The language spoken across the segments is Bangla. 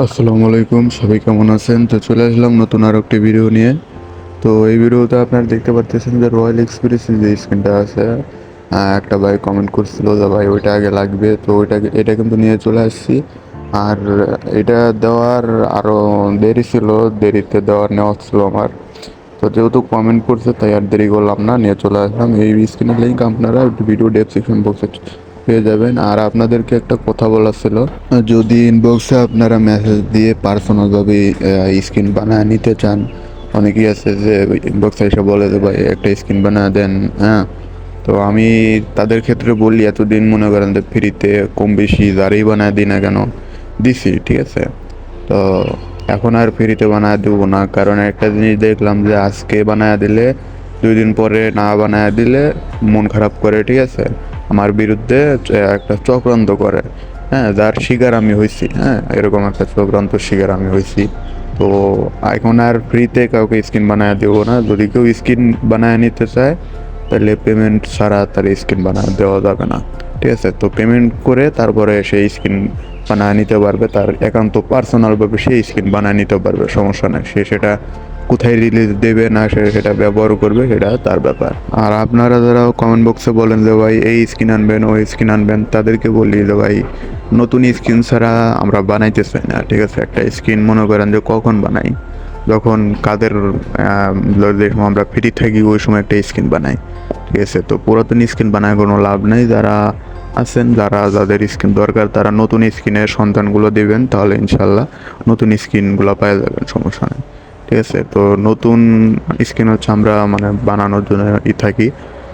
আসসালামু আলাইকুম, সবাই কেমন আছেন? তো চলে আসলাম নতুন আর একটি ভিডিও নিয়ে। তো এই ভিডিওতে আপনারা দেখতে পাচ্ছেন যে রয়্যাল এক্সপিরিয়েন্সের যে স্ক্রিনটা আছে একটা ভাই কমেন্ট করছিল যে, ভাই, ওইটা আগে লাগবে। তো ওইটাকে এটা কিন্তু নিয়ে চলে আসছি। আর এটা দেওয়ার আরও দেরি ছিল, দেরিতে দেওয়ার নেওয়া ছিল আমার। তো যেহেতু কমেন্ট করছে, তাই আর দেরি করলাম না, নিয়ে চলে আসলাম। এই স্ক্রিনের লিঙ্ক আপনারা ভিডিও ডেসক্রিপশন বক্সে পেয়ে যাবেন। আর আপনাদেরকে একটা কথা বলার ছিল, যদি ইনবক্সে আপনারা মেসেজ দিয়ে পার্সোনালভাবে স্ক্রিন বানায় নিতে চান, অনেকেই আছে যে ইনবক্সে এসে বলে যে, ভাই, একটা স্ক্রিন বানায় দেন। হ্যাঁ তো আমি তাদের ক্ষেত্রে বলি, এতদিন মনে করেন যে ফ্রিতে কম বেশি যারাই বানায় দিই না কেন, দিছি, ঠিক আছে? তো এখন আর ফ্রিতে বানায় দেবো না। কারণ একটা জিনিস দেখলাম যে, আজকে বানায় দিলে, দুই দিন পরে না বানায় দিলে মন খারাপ করে, ঠিক আছে? আমার বিরুদ্ধে একটা চক্রান্ত করে। হ্যাঁ যার শিকার আমি হয়েছি হ্যাঁ এরকম একটা চক্রান্ত শিকার আমি হয়েছি তো এখন আর ফ্রিতে কাউকে স্কিন বানায় দেবো না। যদি কেউ স্কিন বানায় নিতে চায়, তাহলে পেমেন্ট ছাড়া তার স্কিন বানায় দেওয়া যাবে না। ঠিক আছে? তো পেমেন্ট করে তারপরে সেই স্কিন বানায় নিতে পারবে। তার একান্ত পার্সোনালভাবে সেই স্কিন বানায় নিতে পারবে। সমস্যা নেই। সে সেটা কোথায় রিলিজ দেবে না সেটা ব্যবহার করবে, সেটা তার ব্যাপার। আর আপনারা যারা কমেন্ট বক্সে বলেন যে ভাই, এই স্কিন আনবেন, ওই স্কিন আনবেন, তাদেরকে বলি যে ভাই, নতুন স্কিন ছাড়া আমরা বানাইতে চাই না, ঠিক আছে? একটা স্কিন মনে করেন যে কখন বানাই? যখন কাদের আমরা ফ্রি থাকি, ওই সময় একটা স্কিন বানাই, ঠিক আছে? তো পুরাতন স্কিন বানায় কোনো লাভ নেই। যারা আছেন, যারা, যাদের স্কিন দরকার, তারা নতুন স্কিনের সন্ধানগুলো দেবেন, তাহলে ইনশাল্লাহ নতুন স্কিনগুলো পাওয়া যাবেন সমস্যা নেই। ঠিক আছে? তো নতুন স্ক্রিন হচ্ছে আমরা মানে বানানোর জন্য ই থাকি।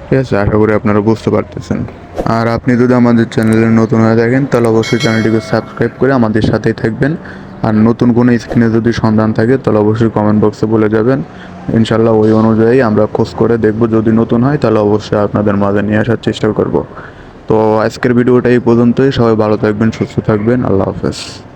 ঠিক আছে? আশা করি আপনারা বুঝতে পারতেছেন। আর আপনি যদি আমাদের চ্যানেলে নতুন হয়ে থাকেন, তাহলে অবশ্যই চ্যানেলটিকে সাবস্ক্রাইব করে আমাদের সাথেই থাকবেন। আর নতুন কোনো স্ক্রিনে যদি সন্ধান থাকে, তাহলে অবশ্যই কমেন্ট বক্সে বলে যাবেন। ইনশাল্লাহ ওই অনুযায়ী আমরা খোঁজ করে দেখব। যদি নতুন হয়, তাহলে অবশ্যই আপনাদের মাঝে নিয়ে আসার চেষ্টা করব। তো আজকের ভিডিওটা এই পর্যন্তই। সবাই ভালো থাকবেন, সুস্থ থাকবেন। আল্লাহ হাফেজ।